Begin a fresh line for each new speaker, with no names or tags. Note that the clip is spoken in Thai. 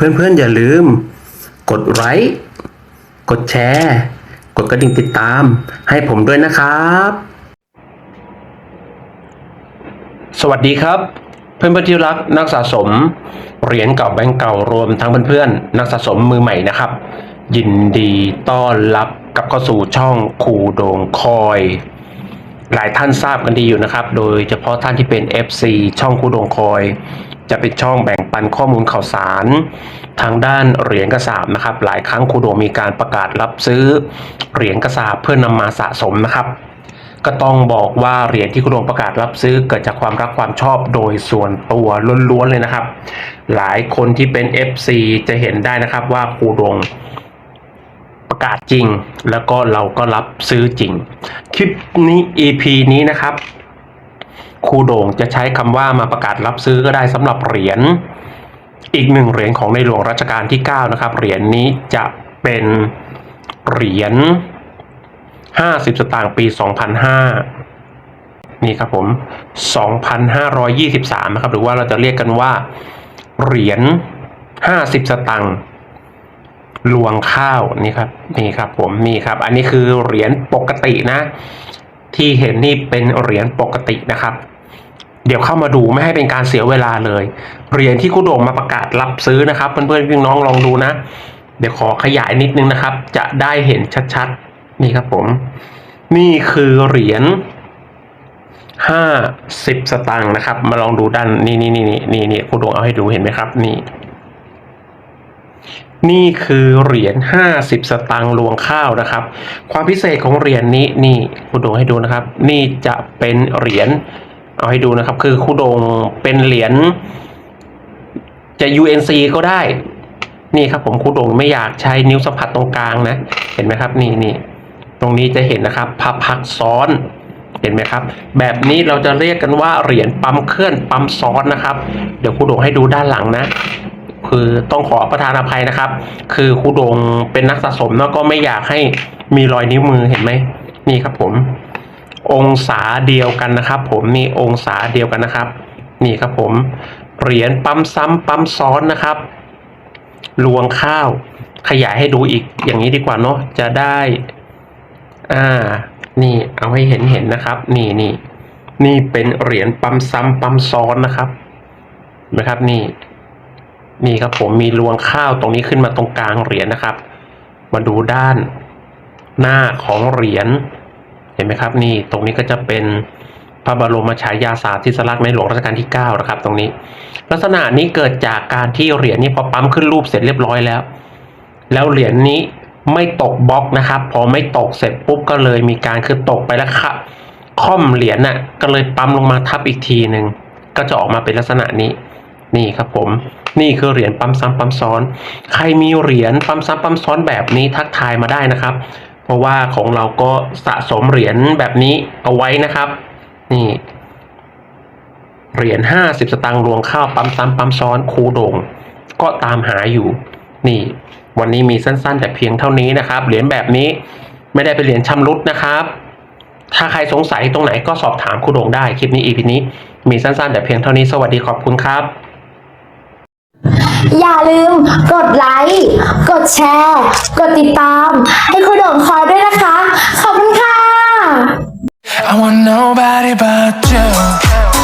เพื่อนๆ อย่าลืม กดไลค์กดแชร์ กดกระดิ่งติดตาม ให้ผมด้วยนะครับ สวัสดีครับ เพื่อนๆที่รักนักสะสม เหรียญเก่าแบงก์เก่ารวมทั้งเพื่อนๆนักสะสมมือใหม่นะครับ ยินดีต้อนรับกลับเข้าสู่ช่องคูโดงคอย หลายท่านทราบกันดีอยู่นะครับ โดยเฉพาะท่านที่เป็น FC ช่องคูดงคอย จะเป็นช่องแบ่งปันข้อมูลข่าวสาร ทางด้านเหรียญกระสาบนะครับ หลายครั้งคูดงมีการประกาศรับซื้อเหรียญกระสาบเพื่อนำมาสะสมนะครับ ก็ต้องบอกว่าเหรียญที่คูดงประกาศรับซื้อเกิดจากความรักความชอบโดยส่วนตัวล้วนๆเลยนะครับ หลายคนที่เป็น FC จะเห็นได้นะครับว่าคูดง ประกาศจริง แล้วก็เราก็รับซื้อจริง คลิปนี้ EP นี้นะครับครูโด่งจะใช้คำว่ามาประกาศรับซื้อก็ได้สำหรับเหรียญอีกหนึ่งเหรียญของในหลวงรัชกาลที่ 9 นะครับ เหรียญนี้จะเป็นเหรียญ 50 สตางค์ปี 2005 นี่ครับผม 2,523 นะครับ หรือว่าเราจะเรียกกันว่า เหรียญ 50 สตางค์ ลวงข้าวนี่ครับนี่ครับผมนี่ครับ อันนี้คือเหรียญปกตินะ ที่เห็นนี่เป็นเหรียญปกตินะครับ เดี๋ยวเข้ามาดูไม่ให้เป็นการเสียเวลาเลยเหรียญที่คุโด่งมาประกาศรับซื้อนะครับ เพื่อนๆพี่น้องลองดูนะ เดี๋ยวขอขยายนิดนึงนะครับ จะได้เห็นชัดๆ นี่ครับผม นี่คือเหรียญห้าสิบสตางค์นะครับ มาลองดูด้านนี่นี่นี่นี่นี่นี่คุโด่งเอาให้ดูเห็นไหมครับ นี่ นี่คือเหรียญห้าสิบสตางค์ลวงข้าวนะครับ ความพิเศษของเหรียญนี้นี่ครูโดงให้ดูนะครับ นี่จะเป็นเหรียญเอาให้ดูนะครับ คือครูโดงเป็นเหรียญจะ UNC ก็ได้ นี่ครับผมครูโดงไม่อยากใช้นิ้วสัมผัสตรงกลางนะ เห็นไหมครับ นี่นี่ตรงนี้จะเห็นนะครับพับพักซ้อนเห็นไหมครับ แบบนี้เราจะเรียกกันว่าเหรียญปั๊มเคลื่อนปั๊มซ้อนนะครับ เดี๋ยวครูโดงให้ดูด้านหลังนะ คือต้องขอประทานอภัยนะครับ คือครูดงเป็นนักสะสมแล้วก็ไม่อยากให้มีรอยนิ้วมือเห็นไหมนี่ครับผม องศาเดียวกันนะครับ ผมนี่องศาเดียวกันนะครับ นี่ครับผมเหรียญปั๊มซ้ำปั๊มซ้อนนะครับลวงข้าว ขยายให้ดูอีกอย่างนี้ดีกว่าเนาะจะได้ อ่า นี่เอาให้เห็นเห็นนะครับ นี่นี่นี่เป็นเหรียญปั๊มซ้ำปั๊มซ้อนนะครับเห็นไหมครับนี่ นี่ครับผมมีรวงข้าวตรงนี้ขึ้นมาตรงกลางเหรียญนะครับ มาดูด้านหน้าของเหรียญเห็นไหมครับ นี่ตรงนี้ก็จะเป็นพระบรมฉายาสาธิสลักษณ์ในหลวงรัชกาลที่9นะครับ ตรงนี้ ลักษณะนี้เกิดจากการที่เหรียญนี้พอปั๊มขึ้นรูปเสร็จเรียบร้อยแล้ว แล้วเหรียญนี้ไม่ตกบล็อกนะครับ พอไม่ตกเสร็จปุ๊บก็เลยมีการคือตกไปแล้วค่ะค่อมเหรียญน่ะก็เลยปั๊มลงมาทับอีกทีหนึ่งก็จะออกมาเป็นลักษณะนี้ นี่ครับผม นี่คือเหรียญปั๊มซ้ำปั๊มซ้อน ใครมีเหรียญปั๊มซ้ำปั๊มซ้อนแบบนี้ทักทายมาได้นะครับ เพราะว่าของเราก็สะสมเหรียญแบบนี้เอาไว้นะครับ นี่เหรียญห้าสิบสตางค์รวงข้าวปั๊มซ้ำปั๊มซ้อนคูโดงก็ตามหาอยู่ นี่ วันนี้มีสั้นๆ แต่เพียงเท่านี้นะครับ เหรียญแบบนี้ไม่ได้เป็นเหรียญชำรุดนะครับ ถ้าใครสงสัยตรงไหนก็สอบถามครูโดงได้ คลิปนี้อีพีนี้ มีสั้นๆ แต่เพียงเท่านี้สวัสดีขอบคุณครับ
อย่าลืมกดไลค์ กดแชร์ กดติดตาม ให้คุณโดองคอยด้วยนะคะ ขอบคุณค่ะ
I want nobody but you.